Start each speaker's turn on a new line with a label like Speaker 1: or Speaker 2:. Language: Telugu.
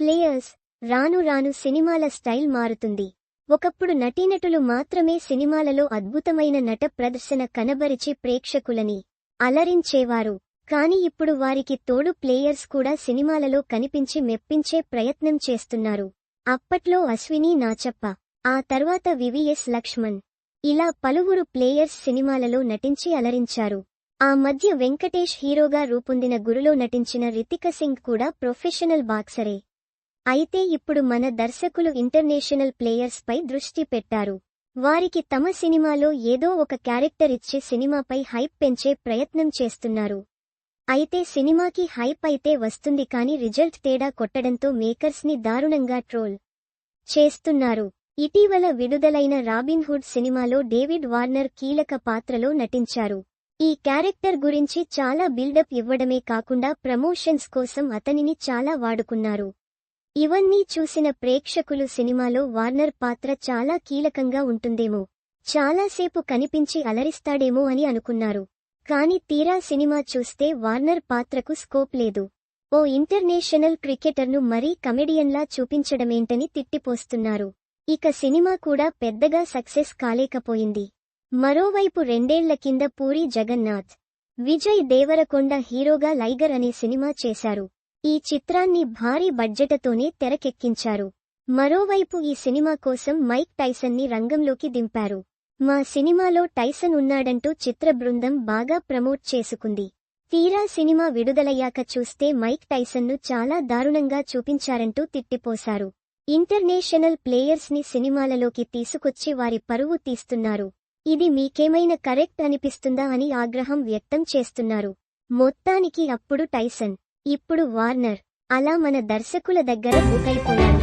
Speaker 1: ప్లేయర్స్ రాను రాను సినిమాల స్టైల్ మారుతుంది. ఒకప్పుడు నటీనటులు మాత్రమే సినిమాలలో అద్భుతమైన నట ప్రదర్శన కనబరిచి ప్రేక్షకులని అలరించేవారు. కాని ఇప్పుడు వారికి తోడు ప్లేయర్స్ కూడా సినిమాలలో కనిపించి మెప్పించే ప్రయత్నం చేస్తున్నారు. అప్పట్లో అశ్విని నాచప్ప ఆ తర్వాత వివిఎస్ లక్ష్మణ్. ఇలా పలువురు ప్లేయర్స్ సినిమాలలో నటించి అలరించారు. ఆ మధ్య వెంకటేష్ హీరోగా రూపొందిన గురులో నటించిన రితిక సింగ్ కూడా ప్రొఫెషనల్ బాక్సరే. అయితే ఇప్పుడు మన దర్శకులు ఇంటర్నేషనల్ ప్లేయర్స్ పై దృష్టి పెట్టారు. వారికి తమ సినిమాలో ఏదో ఒక క్యారెక్టర్ ఇచ్చి సినిమాపై హైప్ పెంచే ప్రయత్నం చేస్తున్నారు. అయితే సినిమాకి హైప్ అయితే వస్తుంది కాని రిజల్ట్ తేడా కొట్టడంతో మేకర్స్ని దారుణంగా ట్రోల్ చేస్తున్నారు. ఇటీవల విడుదలైన రాబిన్హుడ్ సినిమాలో డేవిడ్ వార్నర్ కీలక పాత్రలో నటించారు. ఈ క్యారెక్టర్ గురించి చాలా బిల్డప్ ఇవ్వడమే కాకుండా ప్రమోషన్స్ కోసం అతనిని చాలా వాడుకున్నారు. ఇవన్నీ చూసిన ప్రేక్షకులు సినిమాలో వార్నర్ పాత్ర చాలా కీలకంగా ఉంటుందేమో. చాలాసేపు కనిపించి అలరిస్తాడేమో అని అనుకున్నారు. కాని తీరా సినిమా చూస్తే వార్నర్ పాత్రకు స్కోప్ లేదు. ఓ ఇంటర్నేషనల్ క్రికెటర్ను మరీ కమెడియన్లా చూపించడమేంటని తిట్టిపోస్తున్నారు. ఇక సినిమా కూడా పెద్దగా సక్సెస్ కాలేకపోయింది. మరోవైపు రెండేళ్ళ కింద పూరి జగన్నాథ్ విజయ్ దేవరకొండ హీరోగా లైగర్ అనే సినిమా చేశారు. ఈ చిత్రాన్ని భారీ బడ్జెటతోనే తెరకెక్కించారు. మరోవైపు ఈ సినిమా కోసం మైక్ టైసన్ని రంగంలోకి దింపారు. మా సినిమాలో టైసన్ ఉన్నాడంటూ చిత్ర బృందం బాగా ప్రమోట్ చేసుకుంది. తీరా సినిమా విడుదలయ్యాక చూస్తే మైక్ టైసన్ను చాలా దారుణంగా చూపించారంటూ తిట్టిపోశారు. ఇంటర్నేషనల్ ప్లేయర్స్ని సినిమాలలోకి తీసుకొచ్చి వారి పరువు తీస్తున్నారు. ఇది మీకేమైనా కరెక్ట్ అనిపిస్తుందా అని ఆగ్రహం వ్యక్తం చేస్తున్నారు. మొత్తానికి అప్పుడు టైసన్ ఇప్పుడు వార్నర్ అలా మన దర్శకుల దగ్గర బుక్ అయిపోయాడు.